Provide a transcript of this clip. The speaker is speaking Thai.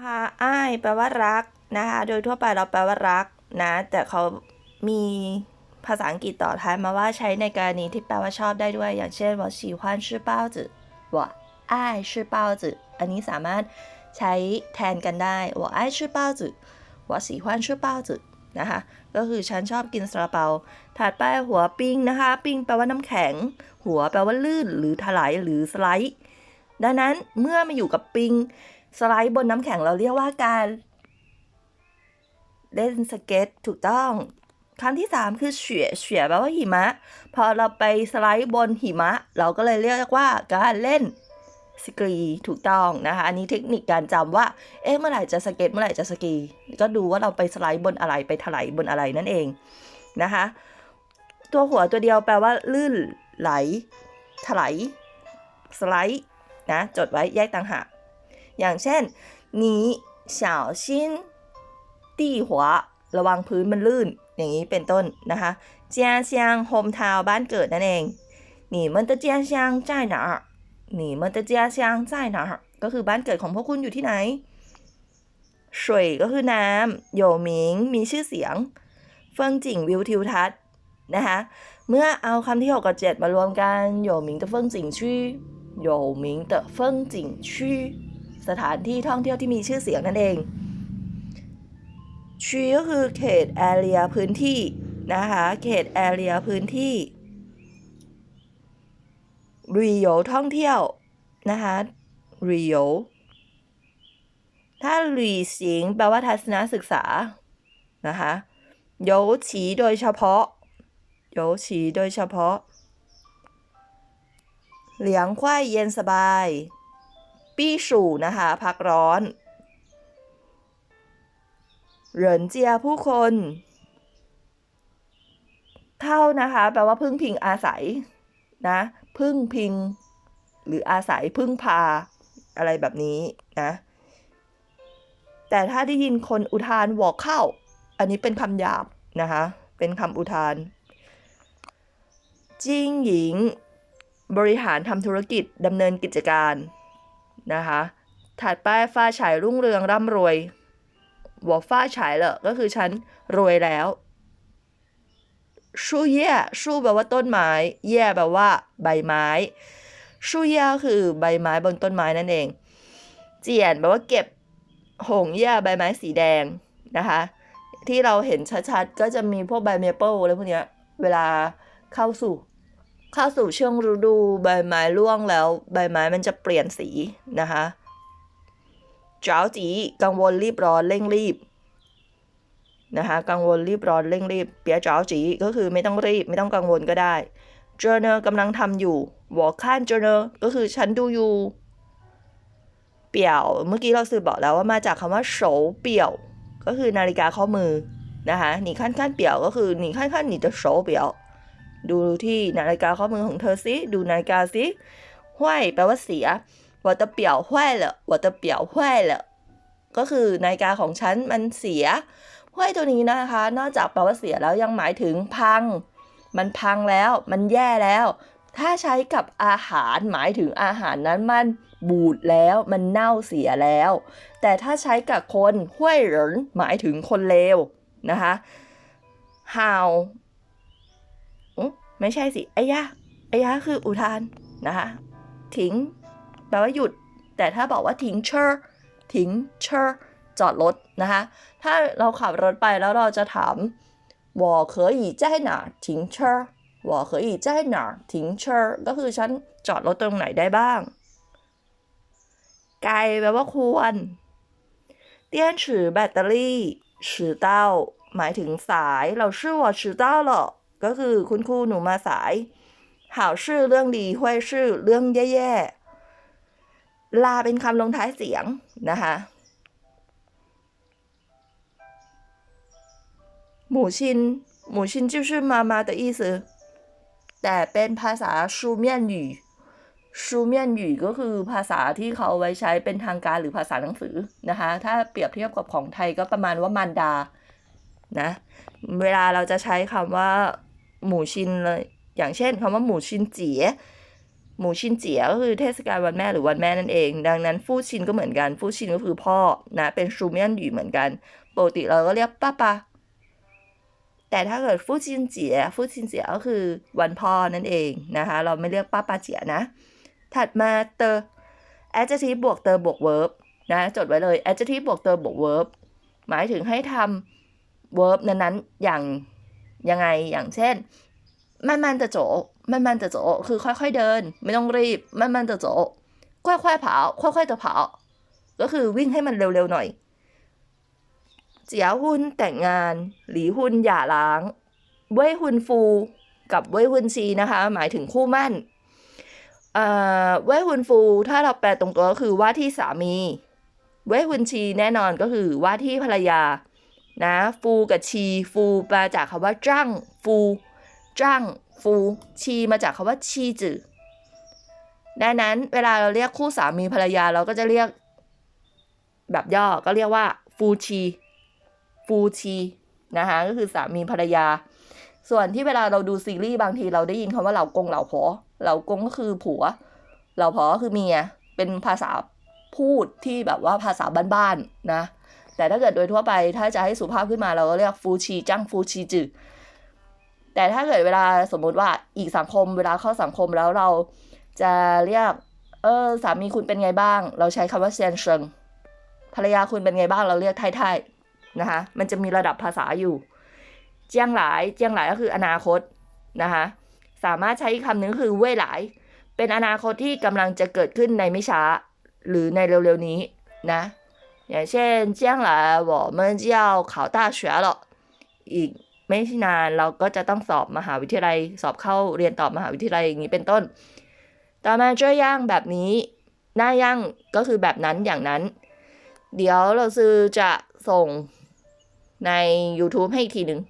นะคะอ้ายแปลว่ารักนะคะ โดยทั่วไปเราแปลว่ารักนะ แต่เขามีภาษาอังกฤษต่อท้ายมาว่าใช้ในกรณีที่แปลว่าชอบได้ด้วย อย่างเช่น我喜欢吃包子我爱吃包子อันนี้สามารถใช้แทนกันได้我爱吃包子我喜欢吃包子นะคะ ก็คือฉันชอบกินซาลาเปา ถัดไปหัวปิงนะคะ ปิงแปลว่าน้ำแข็ง หัวแปลว่าลื่นหรือถลายหรือสไลด์ ดังนั้นเมื่อมาอยู่กับปิง สไลด์บนน้ำแข็งเราเรียกว่าการเล่นสเก็ตถูกต้องคำที่ 3 คือเฉียเฉียแปลว่าหิมะ พอเราไปสไลด์บนหิมะ เราก็เลยเรียกว่าการเล่นสกีถูกต้องนะคะ อันนี้เทคนิคการจำว่า เอ๊ะเมื่อไหร่จะสเก็ตเมื่อไหร่จะสกี ก็ดูว่าเราไปสไลด์บนอะไรไปถลายบนอะไรนั่นเองนะคะ ตัวหัวตัวเดียวแปลว่าลื่นไหลถลายสไลด์นะจดไว้แยกต่างหาก อย่างเช่นหนีเฉาวชินตี้หัวระวังพื้นมันลื่น อย่างนี้เป็นต้นนะคะเจียเซียงโฮมทาวบ้านเกิดนั่นเองนี่มันจะเจียเซียงใจหนาหนี่มันจะเจียเซียงใจหนาก็คือบ้านเกิดของพวกคุณอยู่ที่ไหนสวยก็คือน้ำโยหมิงมีชื่อเสียง เฟิงจิ่งวิวทิวทัศน์นะคะเมื่อเอาคำที่ 6 กับ 7 มารวมกันโยหมิงเตอเฟิงจิงชื่อโยหมิงเตเฟิงจิงชื่อ สถานที่ท่องเที่ยวที่มีชื่อเสียงนั่นเองชีก็คือเขตแอเรียพื้นที่นะคะเขตแอเรียพื้นที่รีโยท่องเที่ยวนะคะรีโยถ้าหลีสิงแปลว่าทัศนศึกษานะคะโยฉีโดยเฉพาะโยฉีโดยเฉพาะ เหลียงควายเย็นสบาย ปี้สู่นะคะพักร้อนเหรินเจียผู้คนเท่านะคะแปลว่าพึ่งพิงอาศัยนะพึ่งพิง หรืออาศัยพึ่งพาอะไรแบบนี้นะแต่ถ้าได้ยินคนอุทานวอกเข้า อันนี้เป็นคำหยาบนะคะเป็นคำอุทานจิ้งหญิง บริหารทำธุรกิจดำเนินกิจการ นะคะถัดไปฟ้าฉายรุ่งเรืองร่ำรวยหัวฟ้าฉายเหรอก็คือฉันรวยแล้วชูเย่ชูแปลว่าต้นไม้เย่แปลว่า ใบไม้ชูเย่คือใบไม้บนต้นไม้นั่นเอง เจียนแปลว่าเก็บหงเย่ใบไม้สีแดงนะคะ ที่เราเห็นชัดๆ ก็จะมีพวกใบเมเปิลอะไรพวกเนี้ยเวลาเข้าสู่ เข้าสู่ช่วงฤดูใบไม้ร่วงแล้ว ใบไม้มันจะเปลี่ยนสีนะคะจ้าจีกังวลรีบร้อนเร่งรีบนะคะกังวลรีบร้อนเร่งรีบเปียจ้าจีก็คือไม่ต้องรีบไม่ต้องกังวลก็ได้เจเนอร์กำลังทำอยู่วอข้านเจเนอร์ก็คือฉันดูอยู่ เปี่ยว เมื่อกี้เราสื่อบอกแล้วว่ามาจากคำว่าโฉเปี่ยว ก็คือนาฬิกาข้อมือนะคะหนีขั้นขั้นเปี่ยวก็คือหนีขั้นขั้นหนีจะโฉเปี่ยว ดูที่นาฬิกาข้อมือของเธอสิดูนาฬิกาสิห้วยแปลว่าเสียวัตเปียวห้วยเหรอวัตเปียวห้วยเหรอก็คือนาฬิกาของฉันมันเสียห้วยตัวนี้นะคะ นอกจากแปลว่าเสียแล้วยังหมายถึงพัง มันพังแล้ว มันแย่แล้ว ถ้าใช้กับอาหารหมายถึงอาหารนั้นมันบูดแล้วมันเน่าเสียแล้ว แต่ถ้าใช้กับคนห้วยเหรนหมายถึงคนเลวนะคะ how ไม่ใช่สิไอ้ยะไอ้ยะคืออุทานนะคะทิ้งแปลว่าหยุด แต่ถ้าบอกว่าทิ้งเชอร์ทิ้งเชอร์จอดรถนะคะ ถ้าเราขับรถไปแล้วเราจะถาม我可以在哪停车我可以在哪停车ก็คือฉันจอดรถตรงไหนได้บ้าง ไกลแปลว่าควรเตี้ยนฉือแบตเตอรี่ฉือเต้า หมายถึงสายเราชื่อว่าฉือเต้าหรอ ก็คือคุณครูหนูมาสายหาวชื่อเรื่องดีห้วยชื่อเรื่องแย่ๆ ลาเป็นคำลงท้ายเสียงนะคะ หมูชิน หมูชิน就是妈妈的意思แต่เป็นภาษาชูเมียนหยูชูเมียนหยูก็คือภาษาที่เขาไว้ใช้เป็นทางการหรือภาษาหนังสือนะคะ ถ้าเปรียบเทียบกับของไทยก็ประมาณว่ามารดา นะ เวลาเราจะใช้คำว่า หมูชินเลย อย่างเช่นคำว่าหมูชินเจี๋ยหมูชินเจียก็คือเทศกาลวันแม่หรือวันแม่นั่นเอง ดังนั้นฟู่ชินก็เหมือนกัน ฟู่ชินก็คือพ่อนะ เป็นชูเมียนหยู่เหมือนกัน ปกติเราก็เรียกป้าป้าแต่ถ้าเกิดฟู่ชินเจียฟู่ชินเจียก็คือวันพ่อนั่นเองนะคะ เราไม่เรียกป้าป้าเจียนะ ถัดมาเตอ adjective บวกเตอบวก verb นะ จดไว้เลย adjective บวกเตอบวก verb หมายถึงให้ทำ verb นั้นๆ อย่าง ยังไง อย่างเช่น 慢慢的走慢慢的走คือค่อยๆเดิน ไม่ต้องรีบ慢慢的走快快跑快快的跑ก็คือวิ่งให้มันเร็วๆหน่อย เจียหุนแต่งงาน หลีหุนหย่าร้าง เว้ยหุนฟู กับเว้ยหุนซีนะคะ หมายถึงคู่มั่นเอ่อเว้ยหุนฟู ถ้าเราแปลตรงตัวก็คือว่าที่สามี เว้ยหุนชีแน่นอนก็คือว่าที่ภรรยา นะฟูกับชีฟูมาจากคำว่าจ้างฟูจ้างฟูชีมาจากคำว่าชีจือดังนั้นเวลาเราเรียกคู่สามีภรรยาเราก็จะเรียก แบบย่อก็เรียกว่าฟูชีฟูชีนะคะก็คือสามีภรรยา ส่วนที่เวลาเราดูซีรีส์บางทีเราได้ยินคำว่าเหล่ากงเหล่าพอเหล่ากงก็คือผัวเหล่าพอก็คือเมียเป็นภาษาพูดที่แบบว่าภาษาบ้านๆนะ แต่ถ้าเกิดโดยทั่วไปถ้าจะให้สุภาพขึ้นมาเราก็เรียกฟูชีจ้งฟูชีจือแต่ถ้าเกิดเวลาสมมุติว่าอีกสังคมเวลาเข้าสังคมแล้วเราจะเรียก เออสามีคุณเป็นไงบ้าง เราใช้คำว่าเซียนเชิงภรรยาคุณเป็นไงบ้างเราเรียกไทยๆนะคะมันจะมีระดับภาษาอยู่ เจียงหลายเจียงหลายก็คืออนาคตนะคะสามารถใช้คำนึงคือเว่ยหลาย เป็นอนาคตที่กำลังจะเกิดขึ้นในไม่ช้า หรือในเร็วๆนี้นะ อย่างเช่น将来我们就要考大学了อีกไม่นานเราก็จะต้องสอบมหาวิทยาลัย สอบเข้าเรียนต่อมหาวิทยาลัยอย่างนี้เป็นต้น ต่อมาเจ้าย่างแบบนี้หน้าย่างก็คือแบบนั้นอย่างนั้น เดี๋ยวเราซื้อจะส่งใน YouTube ให้อีกทีหนึ่ง